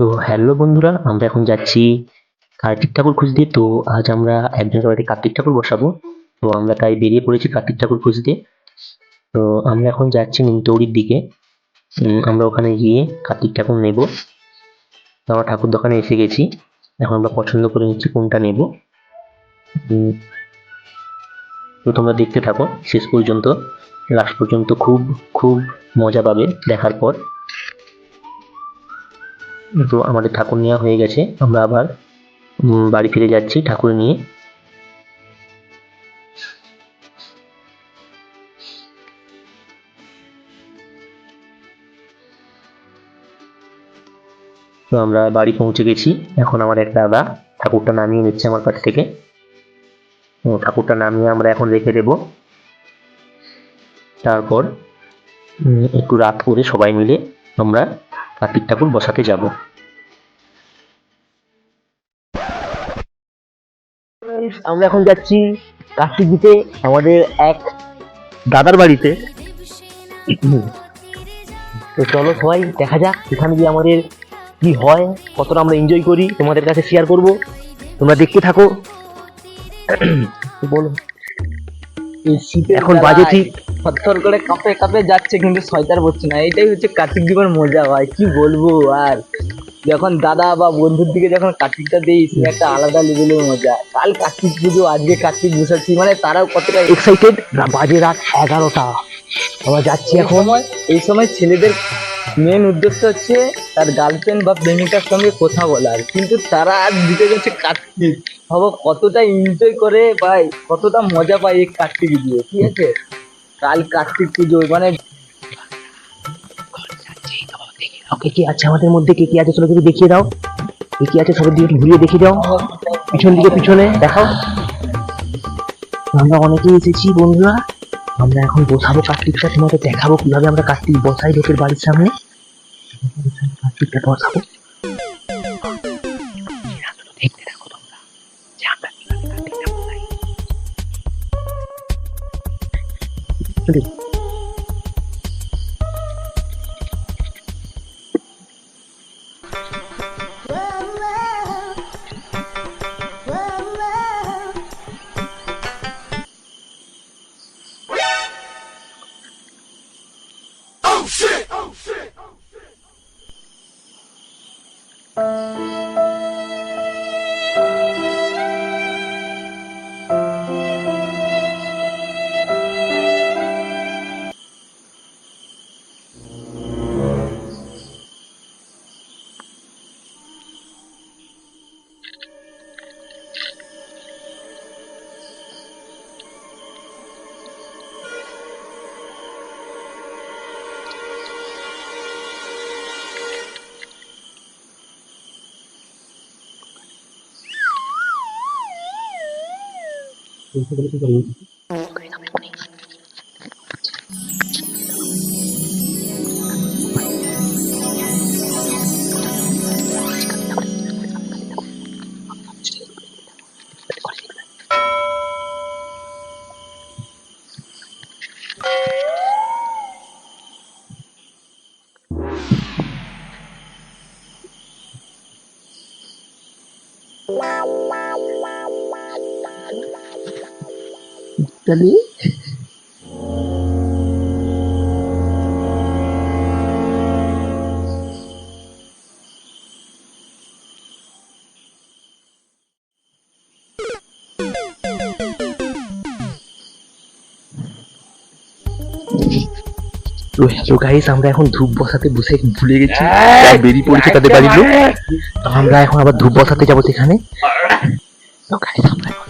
তো হ্যালো বন্ধুরা, আমরা এখন যাচ্ছি কার্তিক ঠাকুর খুঁজতে তো আজ আমরা একজনের বাড়িতে কার্তিক ঠাকুর বসাবো। তো আমরা তাই বেরিয়ে পড়েছি কার্তিক ঠাকুর খুঁজতে তো আমরা এখন যাচ্ছি নিমতৌড়ির দিকে। আমরা ওখানে গিয়ে কার্তিক ঠাকুর নেব। আমরা ঠাকুর দোকানে এসে গেছি। এখন আমরা পছন্দ করে নিচ্ছি কোনটা নেব। তো তোমরা দেখতে থাকো, শেষ পর্যন্ত, লাস্ট পর্যন্ত খুব খুব মজা পাবে দেখার পর। তো আমাদের ঠাকুর নেওয়া হয়ে গেছে। আমরা আবার বাড়ি ফিরে যাচ্ছি ঠাকুর নিয়ে। তো আমরা বাড়ি পৌঁছে গেছি। এখন আমার এক দাদা ঠাকুরটা নামিয়ে নিচ্ছে আমার কাছ থেকে। ঠাকুরটা নামিয়ে আমরা এখন রেখে দেব। তারপর একটু রাত করে সবাই মিলে আমরা কার্তিক ঠাকুর বসাতে যাব। আমরা এখন যাচ্ছি কার্তিক দিতে আমাদের এক দাদার বাড়িতে। তো চলো সবাই দেখা যাক সেখানে গিয়ে আমাদের কি হয়, কতটা আমরা এনজয় করি, তোমাদের কাছে শেয়ার করব। তোমরা দেখতে থাকো। বলো। এখন বাজে ঠিক থরথর করে কাঁপে কাঁপে যাচ্ছে কিন্তু শয়তার পড়ছে না। এটাই হচ্ছে কার্তিক দীপের মজা ভাই কি বলব আর? যখন দাদা বা বন্ধুর দিকে যখন কার্তিকটা দিই সে একটা আলাদা লেভেলের মজা। কাল কার্তিক পুজো আজকে কার্তিক বসাচ্ছি মানে তারাও কতটা এক্সাইটেড বাজে রাত এগারোটা। আমরা যাচ্ছি এখন। এই সময় ছেলেদের মেন উদ্দেশ্য হচ্ছে তার গার্লফ্রেন্ড বা প্রেমিকার সঙ্গে কথা বলার কিন্তু তারা আজ দিতে যাচ্ছে কার্তিক। ভাবো কতটা এনজয় করে ভাই, কতটা মজা পায় এই কার্তিক দিয়ে, ঠিক আছে? কাল কার্তিক পুজো মানে কে কে আছে আমাদের মধ্যে? কে কে আছে? চলো যদি দেখিয়ে দাও। কে কে আছে? সবার দিকে ঘুরিয়ে দেখিয়ে দাও। পিছন দিকে, পিছনে দেখাও। আমরা অনেকেই এসেছি, বন্ধুরা। আমরা এখন বসাবো কার্তিকটা, তোমাদের দেখাবো কীভাবে আমরা কার্তিক বসাই লোকের বাড়ির সামনে। কার্তিকটা বসাবো। দেখতে থাকো তোমরা চলো। তো হ্যালো গাইস আমরা এখন ধূপ বসাতে বসে ভুলে গেছি। বেরিয়ে পড়েছে তাদের বাড়ির লোক আমরা এখন আবার ধূপ বসাতে যাব সেখানে। তো গাইস আমরা এখন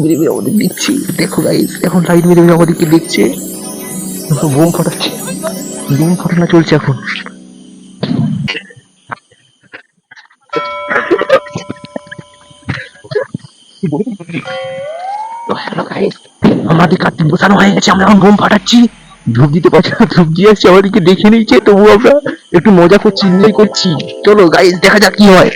মেরে মেরে আমাদের দেখছি। দেখো গাইস এখন লাইট মেরে মেরে আমাদেরকে দেখছে। বোম ফাটাচ্ছে। বোম ফাটানো চলছে এখন। আমাদের কার্তিক বসানো হয়ে গেছে, আমরা এখন বোম ফাটাচ্ছি। ধূপ দিতে পারছি না, ধূপ দিয়ে আসছি, আমাদেরকে দেখে নিয়েছে তবু আমরা একটু মজা করছি এনজয় করছি। চলো গাইস দেখা যাক কি হয়।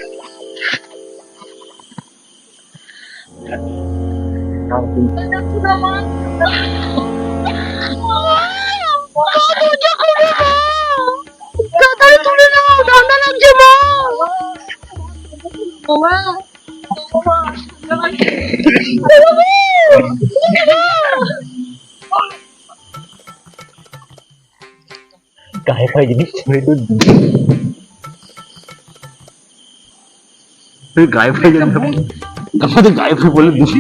গায়ে ফায়ে জিনিস ছেড়ে তো গায়ে ফায়ে আমাদের গায়ে ফায়ে বলে দুশি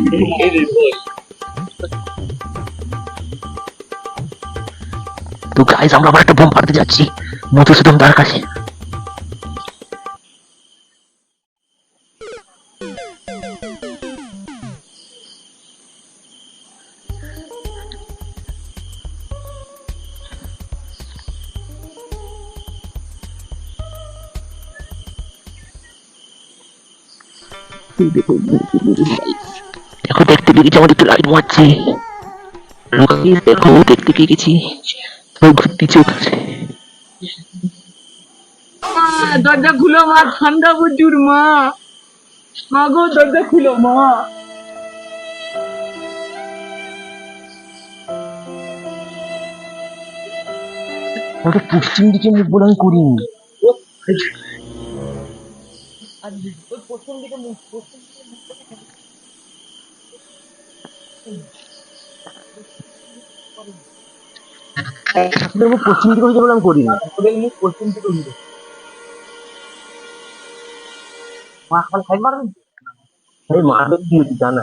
তো গাইস আমরা আবার একটা বোম ফাটাতে যাচ্ছি। মধুসূদন দার কাছে। দেখো দেখো দেখতে পেয়ে গেছি আমাদের তো লাইট মারছে। দেখো দেখতে পেয়ে গেছি। ঘুরতে চোখ। আছে দরজা খুলো মা ঠান্ডা প্রচুর মা। মা গো দরজা খুলো মা। ওটা পশ্চিম দিকে মুখ বলে আমি করিনি প্রথম দিকে মুখ প্রথম দিকে মুখ ঠাকুরের মুখ পশ্চিম দিকে বলে আমি ঠাকুরের মুখ পশ্চিম দিকে ঘুরে মা খাল খাই মারবেন আমি মারবে কি হচ্ছে জানা?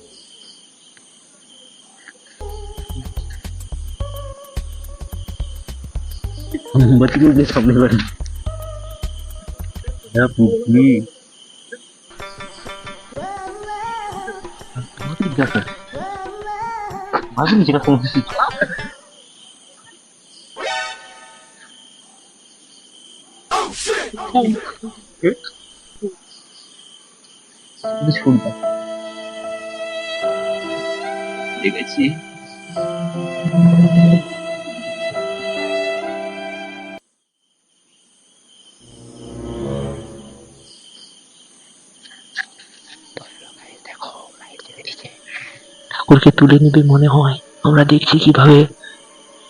এটাকে তো পিছিয়ে মোমবাতি দিয়ে সামনে বাড়ি হ্যাঁ পুকুরি আমাকে জিজ্ঞাসা মাঝে জিজ্ঞাসা করছি শুনতা দেখেছি ঠাকুরকে তুলে নিবে মনে হয়। আমরা দেখছি কীভাবে।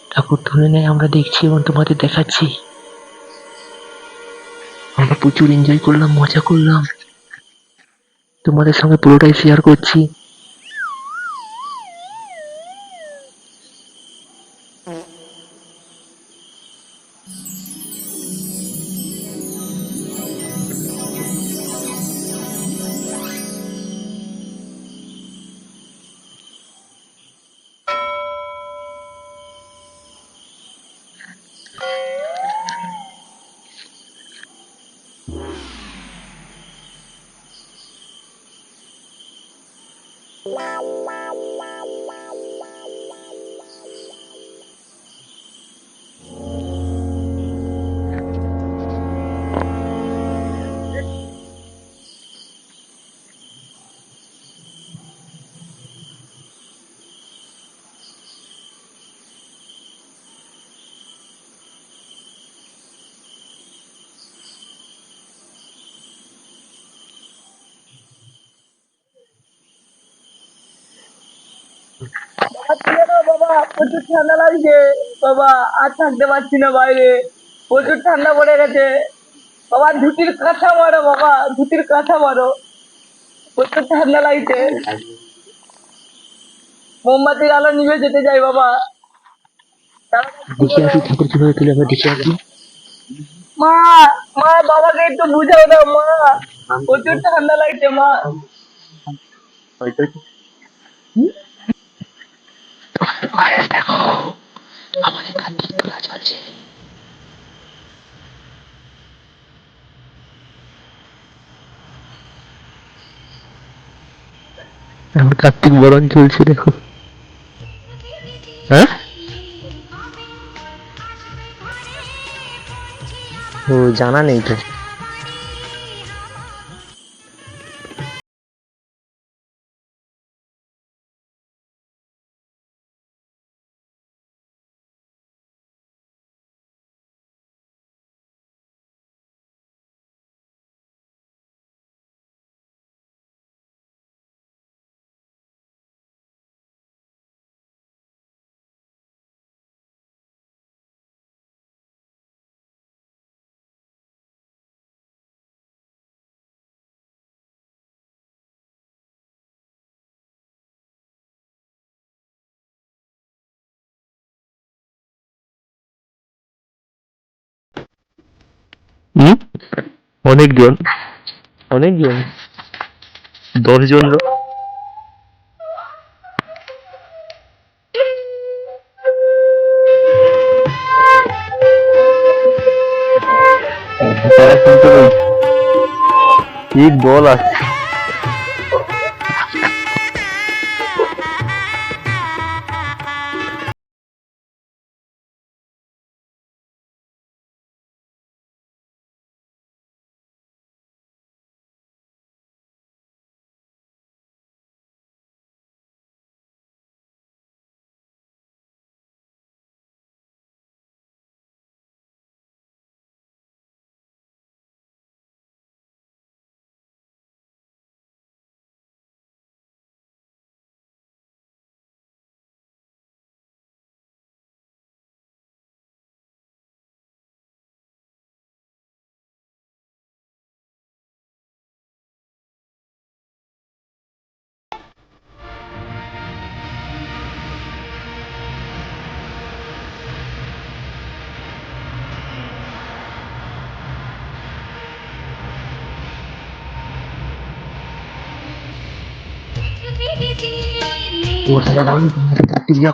ঠাকুর তুলে নেয়, আমরা দেখছি এবং তোমাদের দেখাচ্ছি। আমরা প্রচুর এনজয় করলাম, মজা করলাম। তোমাদের সঙ্গে পুরোটাই শেয়ার করছি। Wow, wow, wow, wow. বাবা প্রচুর ঠান্ডা লাগছে। বাবা আর থাকতে পারছি না বাইরে। প্রচুর ঠান্ডা পড়ে গেছে। বাবা ধুতির কাঁথা মারো বাবা ধুতির কাঁথা মারো। প্রচুর ঠান্ডা লাগছে। মোমবাতির আলো নিভে যেতে যাই বাবা। দেখে আসি ঠাকুর কীভাবে তুলে আমরা দেখে আসি। মা মা বাবাকে একটু বুঝাও না মা। প্রচুর ঠান্ডা লাগছে মা। দেখো চলছে আমার কার্তিক বরণ চলছে দেখো। হ্যাঁ? ও জানা নেই তো। হুম? অনেকজন। অনেকজন? দশ জন কি দল আছে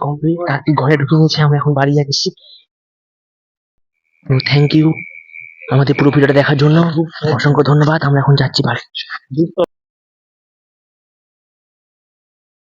কমপ্লিট ঘরে ঢুকে গেছে আমরা এখন বাড়ি যাচ্ছি। থ্যাংক ইউ আমাদের পুরো ভিডিওটা দেখার জন্য অসংখ্য ধন্যবাদ। আমরা এখন যাচ্ছি বাড়ি।